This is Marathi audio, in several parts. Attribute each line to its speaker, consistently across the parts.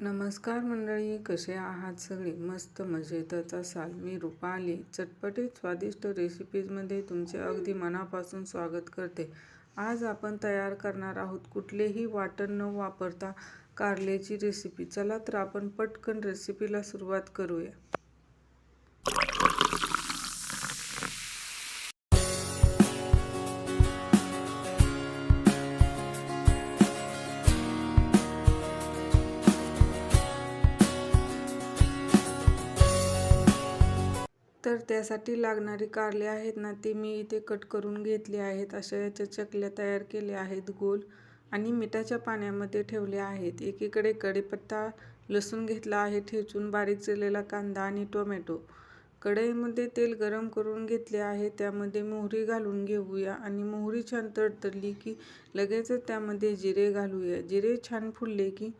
Speaker 1: नमस्कार मंडळी कसे आहात सगळे? मस्त मजेतच असाल मी रुपाली चटपटीत स्वादिष्ट रेसिपीजमध्ये तुमचे अगदी मनापासून स्वागत करते. आज आपण तयार करणार आहोत कुठलेही वाटण न वापरता कारल्याची रेसिपी चला तर आपण पटकन रेसिपीला सुरुवात करूया. तर त्यासाठी लागणारी कारले आहेत ना ते मी इथे कट करून घेतले आहेत. अशा याच्या चकल्या तयार केल्या आहेत गोल आणि मिठाच्या पाण्यामध्ये ठेवले आहेत. एकीकडे कढीपत्ता लसूण घेतला आहे ठेचून बारीक चिरलेला कांदा आणि टोमॅटो. कढईमध्ये तेल गरम करून घेतले आहे त्यामध्ये मोहरी घालून घेऊया आणि मोहरी छान तडतडली की लगेचच त्यामध्ये जिरे घालूया. जिरे छान फुलले की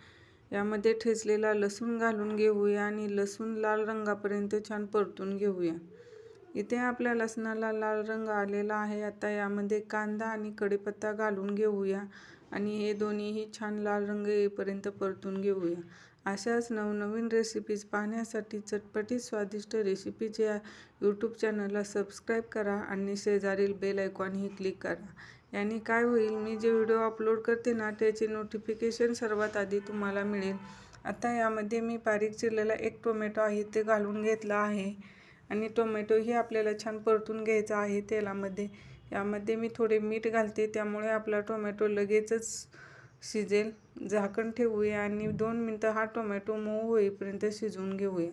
Speaker 1: यामध्ये ठेचलेला लसूण घालून घेऊया आणि लसूण लाल रंगापर्यंत छान परतून घेऊया. इथे आपल्या लसणाला लाल रंग आलेला आहे. आता यामध्ये कांदा आणि कढीपत्ता घालून घेऊया. आणि हे दोन्हीही छान लाल रंग येईपर्यंत परतून घेऊया. अशाच नवनवीन रेसिपीज पाहण्यासाठी चटपटीत स्वादिष्ट रेसिपीज या यूट्यूब चॅनलला सबस्क्राईब करा आणि शेजारील बेल आयकॉनही क्लिक करा. याने काय होईल मी जे व्हिडिओ अपलोड करते ना त्याचे नोटिफिकेशन सर्वात आधी तुम्हाला मिळेल. आता यामध्ये मी बारीक चिरलेला एक टोमॅटो आहे ते घालून घेतला आहे. आणि टोमॅटोही आपल्याला छान परतून घ्यायचा आहे तेलामध्ये. यामध्ये मी थोडे मीठ घालते त्यामुळे आपला टोमॅटो लगेचच शिजेल. झाकण ठेवूया आणि दोन मिनटं हा टोमॅटो मऊ होईपर्यंत शिजवून घेऊया.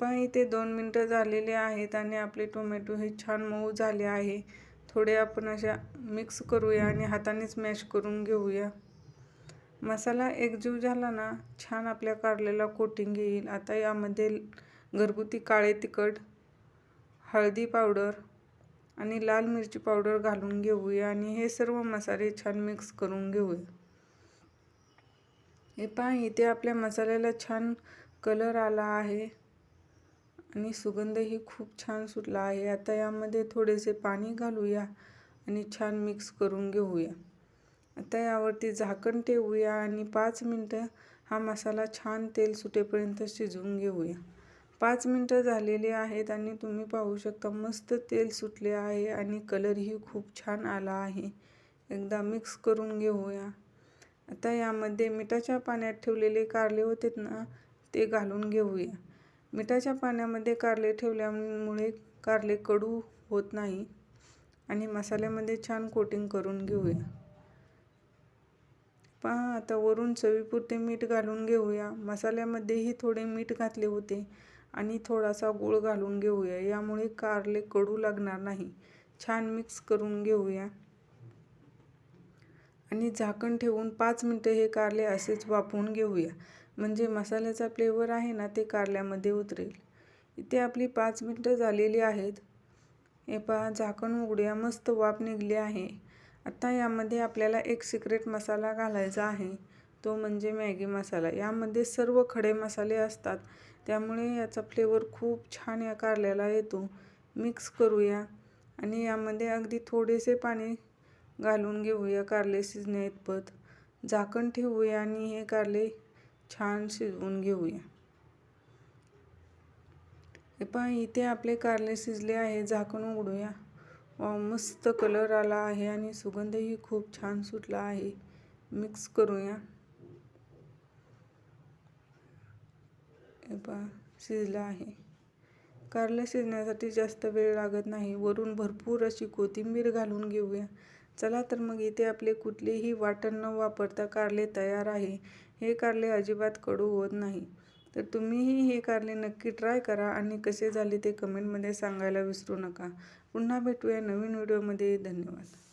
Speaker 1: पण इथे दोन मिनटं झालेले आहेत आणि आपले टोमॅटो हे छान मऊ झाले आहे. थोडे आपण अशा मिक्स करूया आणि हातानेच मॅश करून घेऊया. मसाला एकजीव झाला ना छान आपल्या कारलेला कोटिंग येईल. आता यामध्ये घरगुती काळे तिखट हळदी पावडर आणि लाल मिरची पावडर घालून घेऊया आणि हे सर्व मसाले छान मिक्स करून घेऊया. हे पहा इथे आपल्या मसाल्याला छान कलर आला आहे आणि सुगंधही खूप छान सुटला आहे. आता यामध्ये थोडेसे पाणी घालूया आणि छान मिक्स करून घेऊया. आता यावरती झाकण ठेवूया आणि पाच मिनटं हा मसाला छान तेल सुटेपर्यंत शिजवून घेऊया. पाच मिनटं झालेली आहेत आणि तुम्ही पाहू शकता मस्त तेल सुटले आहे आणि कलरही खूप छान आला आहे. एकदा मिक्स करून घेऊया. आता यामध्ये मिठाच्या पाण्यात ठेवलेले कारले होते ना ते घालून घेऊया. मिठाच्या पाण्यामध्ये कारले ठेवल्यामुळे कारले कडू होत नाही आणि मसाल्यामध्ये छान कोटिंग करून घेऊया. पहा आता वरून चवीपुरते मीठ घालून घेऊया. मसाल्यामध्येही थोडे मीठ घातले होते. आणि थोडासा गूळ घालून घेऊया. यामुळे कारले कडू लागणार नाही. छान मिक्स करून घेऊया. आणि झाकण ठेवून पाच मिनटं हे कारले असेच वाफवून घेऊया. म्हणजे मसाल्याचा फ्लेवर आहे ना ते कारल्यामध्ये उतरेल. इथे आपली पाच मिनटं झालेली आहेत. हे पहा झाकण उघड्या मस्त वाफ निघली आहे. आता यामध्ये आपल्याला एक सिक्रेट मसाला घालायचा आहे. तो म्हणजे मॅगी मसाला. यामध्ये सर्व खडे मसाले असतात. त्यामुळे याचा फ्लेवर खूप छान या कारल्याला येतो. मिक्स करूया. आणि यामध्ये अगदी थोडेसे पाणी घालून घेऊया कारले शिजण्या इतपत झाकण ठेवूया आणि हे कारले छान शिजवून घेऊया. हे पहा इथे आपले कारले शिजले आहे. झाकण उघडूया. मस्त कलर आला आहे आणि सुगंधही खूप छान सुटला आहे. मिक्स करूया. हे शिजला आहे. कारले शिजण्यासाठी जास्त वेळ लागत नाही. वरून भरपूर अशी कोथिंबीर घालून घेऊया. चला तर मग इथे आपले कुठलेही वाटण न वापरता कारले तयार आहे. हे कारले अजिबात कडू होत नाही. तर तुम्हीही हे कारले नक्की ट्राय करा आणि कसे झाले ते कमेंटमध्ये सांगायला विसरू नका. पुन्हा भेटूया नवीन व्हिडिओमध्ये. धन्यवाद.